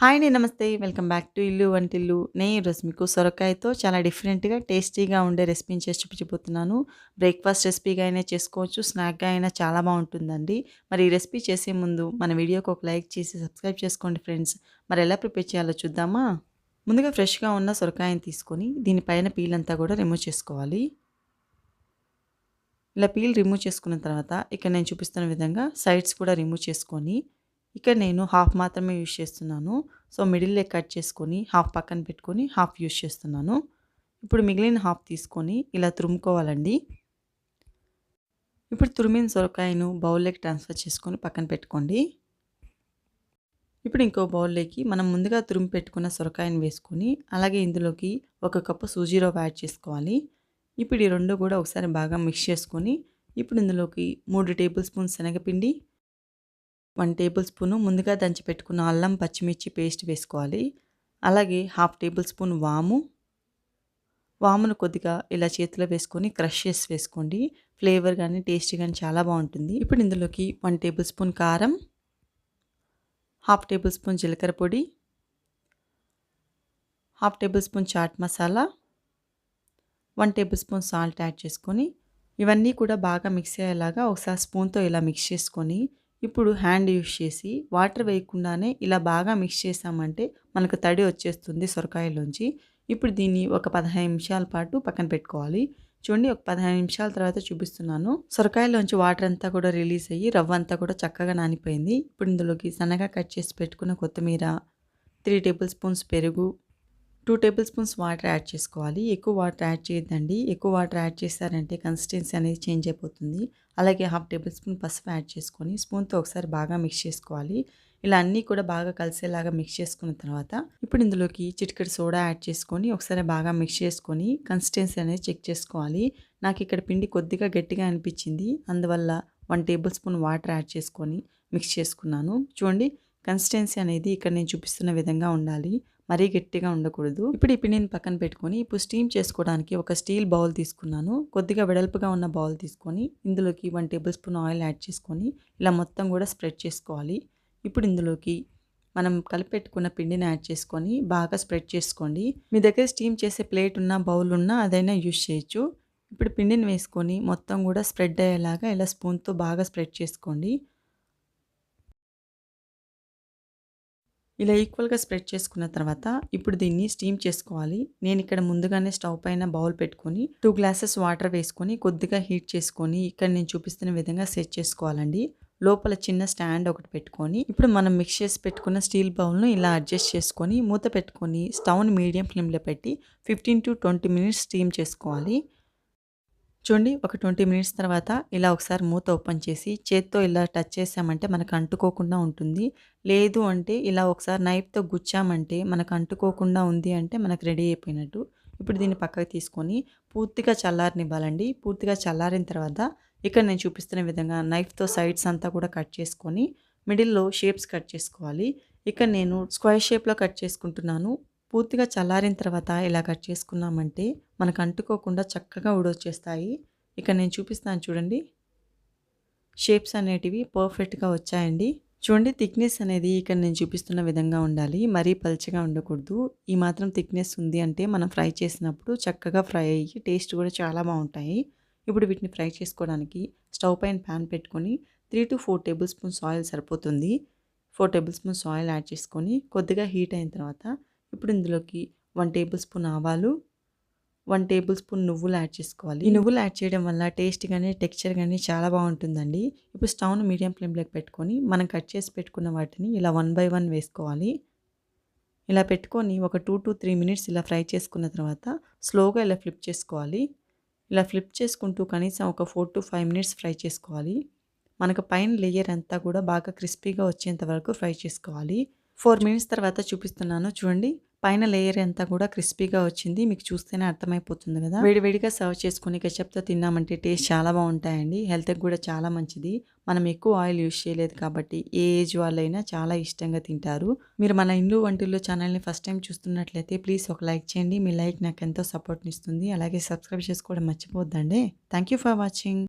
Hi అండి నమస్తే. Welcome back to ఇల్లు వంటిల్లు. నేను ఈరోజు మీకు సొరకాయతో చాలా డిఫరెంట్గా టేస్టీగా ఉండే రెసిపీని చేసి చూపించబోతున్నాను. బ్రేక్ఫాస్ట్ రెసిపీగా అయినా చేసుకోవచ్చు స్నాక్గా అయినా చాలా బాగుంటుందండి. మరి ఈ రెసిపీ చేసే ముందు మన వీడియోకి ఒక లైక్ చేసి సబ్స్క్రైబ్ చేసుకోండి ఫ్రెండ్స్. మరి ఎలా ప్రిపేర్ చేయాలో చూద్దామా? ముందుగా ఫ్రెష్గా ఉన్న సొరకాయని తీసుకొని దీనిపైన పీల్ అంతా కూడా రిమూవ్ చేసుకోవాలి. ఇలా పీల్ రిమూవ్ చేసుకున్న తర్వాత ఇక్కడ నేను చూపిస్తున్న విధంగా సైడ్స్ కూడా రిమూవ్ చేసుకొని ఇక్కడ నేను హాఫ్ మాత్రమే యూజ్ చేస్తున్నాను. సో మిడిల్లే కట్ చేసుకొని హాఫ్ పక్కన పెట్టుకొని హాఫ్ యూజ్ చేస్తున్నాను. ఇప్పుడు మిగిలిన హాఫ్ తీసుకొని ఇలా తురుముకోవాలండి. ఇప్పుడు తురిమిన సొరకాయను బౌల్లోకి ట్రాన్స్ఫర్ చేసుకొని పక్కన పెట్టుకోండి. ఇప్పుడు ఇంకో బౌల్లోకి మనం ముందుగా తురిమి పెట్టుకున్న సొరకాయను వేసుకొని అలాగే ఇందులోకి ఒక కప్పు సూజీ రవ్వ యాడ్ చేసుకోవాలి. ఇప్పుడు ఈ రెండు కూడా ఒకసారి బాగా మిక్స్ చేసుకొని ఇప్పుడు ఇందులోకి మూడు టేబుల్ స్పూన్స్ శనగపిండి వన్ టేబుల్ స్పూను ముందుగా దంచి పెట్టుకున్న అల్లం పచ్చిమిర్చి పేస్ట్ వేసుకోవాలి. అలాగే హాఫ్ టేబుల్ స్పూన్ వాము. వామును కొద్దిగా ఇలా చేతిలో వేసుకొని క్రష్ చేసి వేసుకోండి. ఫ్లేవర్ కానీ టేస్ట్ కానీ చాలా బాగుంటుంది. ఇప్పుడు ఇందులోకి వన్ టేబుల్ స్పూన్ కారం హాఫ్ టేబుల్ స్పూన్ జీలకర్ర పొడి half tablespoon chaat masala one tablespoon salt add చేసుకొని ఇవన్నీ కూడా బాగా మిక్స్ అయ్యేలాగా ఒకసారి స్పూన్తో ఇలా మిక్స్ చేసుకొని ఇప్పుడు హ్యాండ్ యూస్ చేసి వాటర్ వేయకుండానే ఇలా బాగా మిక్స్ చేసామంటే మనకు తడి వచ్చేస్తుంది సొరకాయలోంచి. ఇప్పుడు దీన్ని ఒక పదహైదు నిమిషాల పాటు పక్కన పెట్టుకోవాలి. చూడండి ఒక పదహైదు నిమిషాల తర్వాత చూపిస్తున్నాను. సొరకాయలోంచి వాటర్ అంతా కూడా రిలీజ్ అయ్యి రవ్వ అంతా కూడా చక్కగా నానిపోయింది. ఇప్పుడు ఇందులోకి సన్నగా కట్ చేసి పెట్టుకున్న కొత్తిమీర త్రీ టేబుల్ స్పూన్స్ పెరుగు two table spoons water add చేసుకోవాలి. ఎక్కువ వాటర్ యాడ్ చేయొద్దండి. ఎక్కువ వాటర్ యాడ్ చేశారంటే కన్సిస్టెన్సీ అనేది చేంజ్ అయిపోతుంది. అలాగే హాఫ్ టేబుల్ స్పూన్ పసుపు యాడ్ చేసుకొని స్పూన్తో ఒకసారి బాగా మిక్స్ చేసుకోవాలి. ఇలా అన్నీ కూడా బాగా కలిసేలాగా మిక్స్ చేసుకున్న తర్వాత ఇప్పుడు ఇందులోకి చిటికెడు సోడా యాడ్ చేసుకొని ఒకసారి బాగా మిక్స్ చేసుకొని కన్సిస్టెన్సీ అనేది చెక్ చేసుకోవాలి. నాకు ఇక్కడ పిండి కొద్దిగా గట్టిగా అనిపించింది. అందువల్ల one table spoon water add చేసుకొని మిక్స్ చేసుకున్నాను. చూడండి కన్సిస్టెన్సీ అనేది ఇక్కడ నేను చూపిస్తున్న విధంగా ఉండాలి. మరీ గట్టిగా ఉండకూడదు. ఇప్పుడు ఈ పిండిని పక్కన పెట్టుకొని ఇప్పుడు స్టీమ్ చేసుకోవడానికి ఒక స్టీల్ బౌల్ తీసుకున్నాను. కొద్దిగా వెడల్పుగా ఉన్న బౌల్ తీసుకొని ఇందులోకి one table spoon oil add చేసుకొని ఇలా మొత్తం కూడా స్ప్రెడ్ చేసుకోవాలి. ఇప్పుడు ఇందులోకి మనం కలిపెట్టుకున్న పిండిని యాడ్ చేసుకొని బాగా స్ప్రెడ్ చేసుకోండి. మీ దగ్గర స్టీమ్ చేసే ప్లేట్ ఉన్న బౌల్ ఉన్నా అదైనా యూజ్ చేయొచ్చు. ఇప్పుడు పిండిని వేసుకొని మొత్తం కూడా స్ప్రెడ్ అయ్యేలాగా ఇలా స్పూన్తో బాగా స్ప్రెడ్ చేసుకోండి. ఇలా ఈక్వల్గా స్ప్రెడ్ చేసుకున్న తర్వాత ఇప్పుడు దీన్ని స్టీమ్ చేసుకోవాలి. నేను ఇక్కడ ముందుగానే స్టవ్ పైన బౌల్ పెట్టుకొని టూ గ్లాసెస్ వాటర్ వేసుకొని కొద్దిగా హీట్ చేసుకొని ఇక్కడ నేను చూపిస్తున్న విధంగా సెట్ చేసుకోవాలండి. లోపల చిన్న స్టాండ్ ఒకటి పెట్టుకొని ఇప్పుడు మనం మిక్స్ చేసి పెట్టుకున్న స్టీల్ బౌల్ను ఇలా అడ్జస్ట్ చేసుకొని మూత పెట్టుకొని స్టవ్ని మీడియం ఫ్లేమ్లో పెట్టి fifteen to twenty minutes steam చేసుకోవాలి. చూడండి ఒక ట్వంటీ మినిట్స్ తర్వాత ఇలా ఒకసారి మూత ఓపెన్ చేసి చేత్తో ఇలా టచ్ చేసామంటే మనకు అంటుకోకుండా ఉంటుంది. లేదు అంటే ఇలా ఒకసారి నైఫ్తో గుచ్చామంటే మనకు అంటుకోకుండా ఉంది అంటే మనకు రెడీ అయిపోయినట్టు. ఇప్పుడు దీన్ని పక్కకు తీసుకొని పూర్తిగా చల్లారనివ్వాలండి. పూర్తిగా చల్లారిన తర్వాత ఇక్కడ నేను చూపిస్తున్న విధంగా నైఫ్తో సైడ్స్ అంతా కూడా కట్ చేసుకొని మిడిల్లో షేప్స్ కట్ చేసుకోవాలి. ఇక్కడ నేను స్క్వేర్ షేప్లో కట్ చేసుకుంటున్నాను. పూర్తిగా చల్లారిన తర్వాత ఇలా కట్ చేసుకున్నామంటే మనకు అంటుకోకుండా చక్కగా ఉడొచ్చేస్తాయి ఇక్కడ నేను చూపిస్తాను చూడండి. షేప్స్ అనేటివి పర్ఫెక్ట్గా వచ్చాయండి. చూడండి థిక్నెస్ అనేది ఇక్కడ నేను చూపిస్తున్న విధంగా ఉండాలి. మరీ పల్చగా ఉండకూడదు. ఈ మాత్రం థిక్నెస్ ఉంది అంటే మనం ఫ్రై చేసినప్పుడు చక్కగా ఫ్రై అయ్యి టేస్ట్ కూడా చాలా బాగుంటాయి. ఇప్పుడు వీటిని ఫ్రై చేసుకోవడానికి స్టవ్ పైన ప్యాన్ పెట్టుకొని three to four tablespoons oil సరిపోతుంది. Four table spoons oil add చేసుకొని కొద్దిగా హీట్ అయిన తర్వాత ఇప్పుడు ఇందులోకి వన్ టేబుల్ స్పూన్ ఆవాలు వన్ టేబుల్ స్పూన్ నువ్వులు యాడ్ చేసుకోవాలి. ఈ నువ్వులు యాడ్ చేయడం వల్ల టేస్ట్ కానీ టెక్స్చర్ కానీ చాలా బాగుంటుందండి. ఇప్పుడు స్టవ్ను మీడియం ఫ్లేమ్లోకి పెట్టుకొని మనం కట్ చేసి పెట్టుకున్న వాటిని ఇలా వన్ బై వన్ వేసుకోవాలి. ఇలా పెట్టుకొని ఒక టూ టు త్రీ మినిట్స్ ఇలా ఫ్రై చేసుకున్న తర్వాత స్లోగా ఇలా ఫ్లిప్ చేసుకోవాలి. ఇలా ఫ్లిప్ చేసుకుంటూ కనీసం ఒక four to five minutes fry చేసుకోవాలి. మనకు పైన లేయర్ అంతా కూడా బాగా క్రిస్పీగా వచ్చేంత వరకు ఫ్రై చేసుకోవాలి. ఫోర్ మినిట్స్ తర్వాత చూపిస్తున్నాను. చూడండి పైన లేయర్ అంతా కూడా క్రిస్పీగా వచ్చింది. మీకు చూస్తేనే అర్థమైపోతుంది కదా. వేడివేడిగా సర్వ్ చేసుకుని కెచప్తో తిన్నామంటే టేస్ట్ చాలా బాగుంటాయండి. హెల్త్కి కూడా చాలా మంచిది. మనం ఎక్కువ ఆయిల్ యూజ్ చేయలేదు కాబట్టి ఏ ఏజ్ వాళ్ళైనా చాలా ఇష్టంగా తింటారు. మీరు మన ఇండ్లు వంటిల్లో ఛానల్ని ఫస్ట్ టైం చూస్తున్నట్లయితే ప్లీజ్ ఒక లైక్ చేయండి. మీ లైక్ నాకు ఎంతో సపోర్ట్ని ఇస్తుంది. అలాగే సబ్స్క్రైబ్ చేసుకోవడం మర్చిపోద్దండి థ్యాంక్ యూ ఫర్ వాచింగ్.